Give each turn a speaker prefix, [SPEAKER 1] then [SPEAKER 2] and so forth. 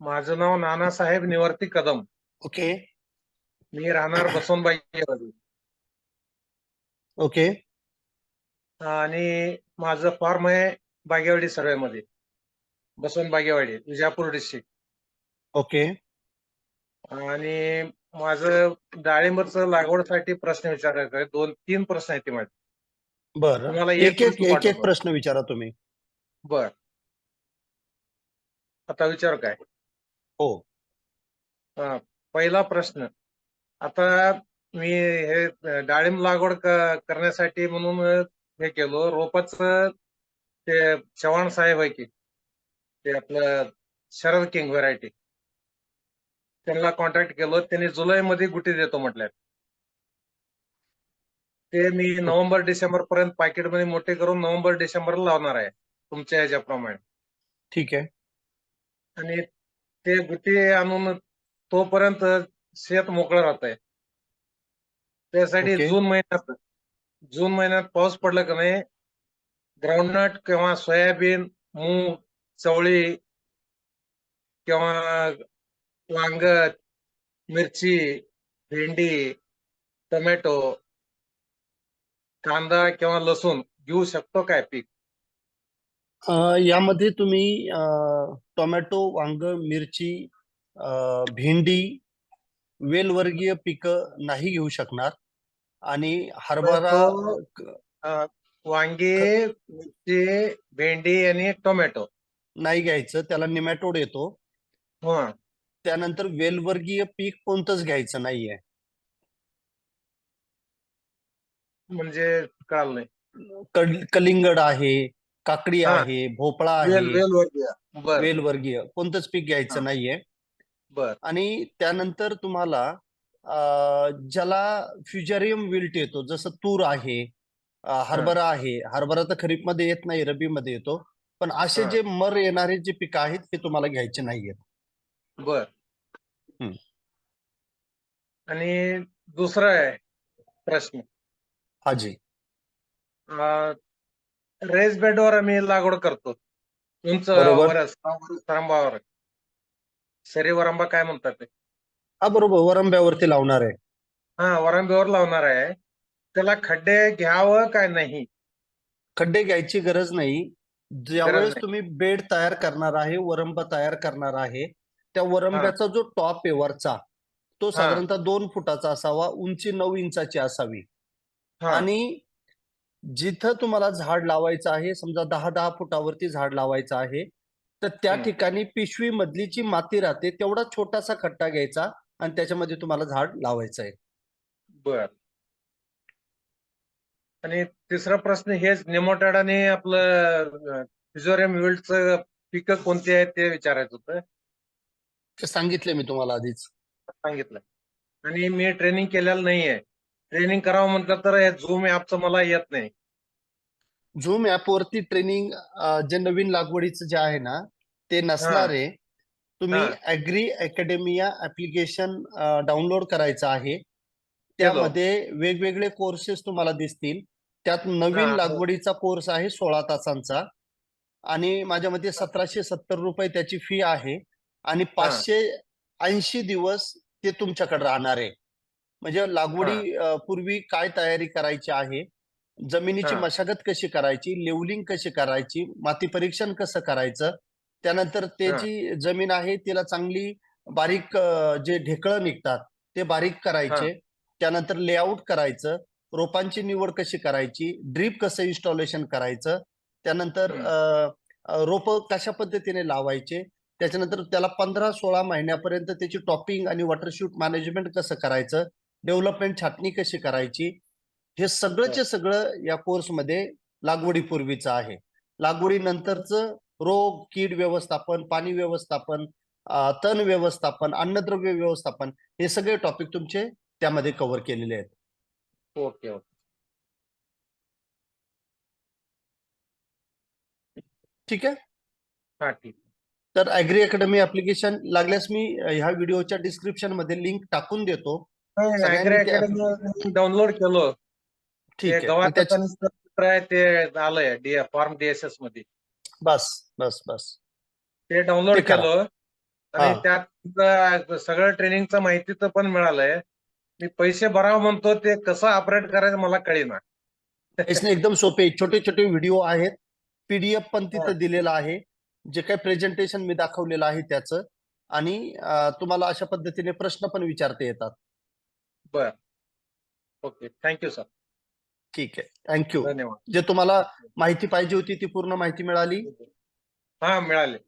[SPEAKER 1] माझं नाव नानासाहेब निवर्ती कदम.
[SPEAKER 2] ओके.
[SPEAKER 1] मी राहणार बसवनबाई
[SPEAKER 2] ओके.
[SPEAKER 1] आणि माझं फॉर्म आहे बागेवाडी सर्वे मध्ये बसवून बागेवाडी विजापूर डिस्ट्रिक्ट.
[SPEAKER 2] ओके.
[SPEAKER 1] आणि माझं डाळिंबरचं लागवडसाठी प्रश्न विचारायचा आहे. दोन तीन प्रश्न आहेत ते माझे
[SPEAKER 2] बर.
[SPEAKER 1] तुम्हाला
[SPEAKER 2] एक एक एक एक. प्रश्न विचारा तुम्ही.
[SPEAKER 1] बर. आता विचार काय?
[SPEAKER 2] हो.
[SPEAKER 1] हा, पहिला प्रश्न. आता मी हे डाळिंब लागवड क- करण्यासाठी म्हणून हे केलो. रोपच ते चव्हाण साहेब आहे की ते आपलं शरद किंग व्हरायटी त्यांना कॉन्टॅक्ट केलं. त्यांनी जुलै मध्ये गुटी देतो म्हटल्यात. ते मी नोव्हेंबर डिसेंबर पर्यंत पॅकेटमध्ये मोठे करून नोव्हेंबर डिसेंबरला लावणार आहे. तुमच्या ह्याच्याप्रमाणे
[SPEAKER 2] ठीक आहे.
[SPEAKER 1] आणि ते गुटी आणून तोपर्यंत शेत मोकळं राहत आहे त्यासाठी. जून महिन्यात जून महिन्यात पाऊस पडला का नाही ग्राउंडनट किंवा सोयाबीन मूग चवळी किंवा वांग मिरची भेंडी टोमॅटो कांदा किंवा लसूण घेऊ शकतो काय पीक
[SPEAKER 2] अं, यामध्ये तुम्ही अं, टोमॅटो वांग मिरची अं, भेंडी वेलवर्गीय पिकं नाही घेऊ शकणार. आणि हरभरा
[SPEAKER 1] तो- अं, वांगी मिरची भेंडी आणि टोमॅटो.
[SPEAKER 2] नाही घ्यायचं त्याला निमॅटोड येतो.
[SPEAKER 1] हा.
[SPEAKER 2] त्यानंतर वेलवर्गीय पीक कोणतंच घ्यायचं नाहीये.
[SPEAKER 1] म्हणजे काल नाही.
[SPEAKER 2] कल- कलिंगड आहे. काकडी. आहे भोपळा आहे वेलवर्गीय. कोणतंच पीक. घ्यायचं नाहीये.
[SPEAKER 1] बर.
[SPEAKER 2] आणि त्यानंतर तुम्हाला ज्याला फ्युजरियम विल्ट येतो जसं तूर आहे हरभरा आहे हरभरा तर खरीपमध्ये येत नाही रबी मध्ये येतो. पण असे. जे मर येणारे जे पिकं आहेत ते तुम्हाला घ्यायचे नाहीयेत.
[SPEAKER 1] बर. आणि दुसरा आहे प्रश्न.
[SPEAKER 2] हाजी
[SPEAKER 1] रेस बेडवर आम्ही लागवड करतो. उंच
[SPEAKER 2] बरोबर.
[SPEAKER 1] वरस सरी वरंबा काय म्हणतात ते?
[SPEAKER 2] हा बरोबर. वरंब्यावरती लावणार आहे.
[SPEAKER 1] हा वरंब्यावर लावणार आहे. त्याला खड्डे घ्यावं काय नाही?
[SPEAKER 2] खड्डे घ्यायची गरज नाही. ज्यावेळेस
[SPEAKER 1] नाही.
[SPEAKER 2] तुम्ही बेड तयार करणार आहे वरंब तयार करणार आहे त्या वरंब्याचा जो टॉप आहे वरचा तो साधारणतः दोन फुटाचा असावा उंची नऊ इंचाची असावी.
[SPEAKER 1] हा.
[SPEAKER 2] आणि जिथं तुम्हाला झाड लावायचं आहे समजा दहा दहा फुटावरती झाड लावायचं आहे तर त्या. ठिकाणी पिशवी मधली जी माती राहते तेवढा छोटासा खड्डा घ्यायचा आणि त्याच्यामध्ये तुम्हाला झाड लावायचं आहे.
[SPEAKER 1] बर. आणि तिसरा प्रश्न हेच नेमोटॅड आणि आपलं फिजोरियम विल्टचं पिकं कोणती आहेत ते विचारायचं होतं.
[SPEAKER 2] ते सांगितले मी तुम्हाला आधीच.
[SPEAKER 1] सांगितलं. आणि मी ट्रेनिंग केलेलं नाहीये. ट्रेनिंग करावं म्हटलं तर हे झूम ऍपचं मला येत नाही.
[SPEAKER 2] झूम ऍपवरती ट्रेनिंग जे नवीन लागवडीचं जे आहे ना ते नसणार आहे. तुम्ही. अॅग्री अकॅडमिया ऍप्लिकेशन डाउनलोड करायचं आहे. त्यामध्ये वेगवेगळे कोर्सेस तुम्हाला दिसतील. त्यात नवीन
[SPEAKER 1] हो.
[SPEAKER 2] लागवडीचा कोर्स आहे सोळा तासांचा. आणि माझ्या मते सतराशे सत्तर रुपये त्याची फी आहे. आणि पाचशे ऐंशी दिवस ते तुमच्याकडे राहणार आहे. म्हणजे लागवडी अ, पूर्वी काय तयारी करायची आहे? जमिनीची
[SPEAKER 1] हा.
[SPEAKER 2] मशागत कशी करायची? लेवलिंग कशी करायची? माती परीक्षण कसं करायचं? त्यानंतर त्याची जमीन आहे तिला चांगली बारीक अ, जे ढेकळं निघतात ते बारीक करायचे. त्यानंतर लेआउट करायचं. रोपांची निवड कशी करायची? ड्रीप कसं इन्स्टॉलेशन करायचं? त्यानंतर
[SPEAKER 1] हम्म.
[SPEAKER 2] रोप कशा पद्धतीने लावायचे? त्याच्यानंतर त्याला पंधरा सोळा महिन्यापर्यंत त्याची टॉपिंग आणि वॉटरशूट मॅनेजमेंट कसं करायचं? डेव्हलपमेंट छाटणी कशी करायची? हे सगळंचे सगळं या कोर्समध्ये लागवडीपूर्वीचं आहे. लागवडीनंतरचं रोग कीड व्यवस्थापन पाणी व्यवस्थापन तण व्यवस्थापन अन्नद्रव्य व्यवस्थापन हे सगळे टॉपिक तुमचे त्यामध्ये कव्हर केलेले आहेत.
[SPEAKER 1] Okay okay.
[SPEAKER 2] ठीक आहे?
[SPEAKER 1] हा ठीक.
[SPEAKER 2] तर अॅग्री अकॅडमी ऍप्लिकेशन लागल्यास मी ह्या व्हिडिओच्या डिस्क्रिप्शनमध्ये लिंक टाकून देतो.
[SPEAKER 1] डाउनलोड केलं.
[SPEAKER 2] ठीक आहे.
[SPEAKER 1] ते आलंय डी फॉर्म डीएसएसमध्ये.
[SPEAKER 2] बस बस बस.
[SPEAKER 1] ते डाउनलोड. केलं. आणि. त्यात सगळं ट्रेनिंगचं माहितीचं पण मिळालंय. मी पैसे भरावं म्हणतो ते कसं ऑपरेट करायचं मला कळेना.
[SPEAKER 2] एकदम सोपे. छोटे छोटे व्हिडिओ आहेत. पीडीएफ पण. तिथं दिलेलं आहे. जे काही प्रेझेंटेशन मी दाखवलेलं आहे त्याचं. आणि तुम्हाला अशा पद्धतीने प्रश्न पण विचारता येतात.
[SPEAKER 1] बर. ओके. Thank you sir.
[SPEAKER 2] ठीक आहे. थँक्यू
[SPEAKER 1] धन्यवाद.
[SPEAKER 2] जे तुम्हाला माहिती पाहिजे होती ती पूर्ण माहिती मिळाली.
[SPEAKER 1] हा मिळाले.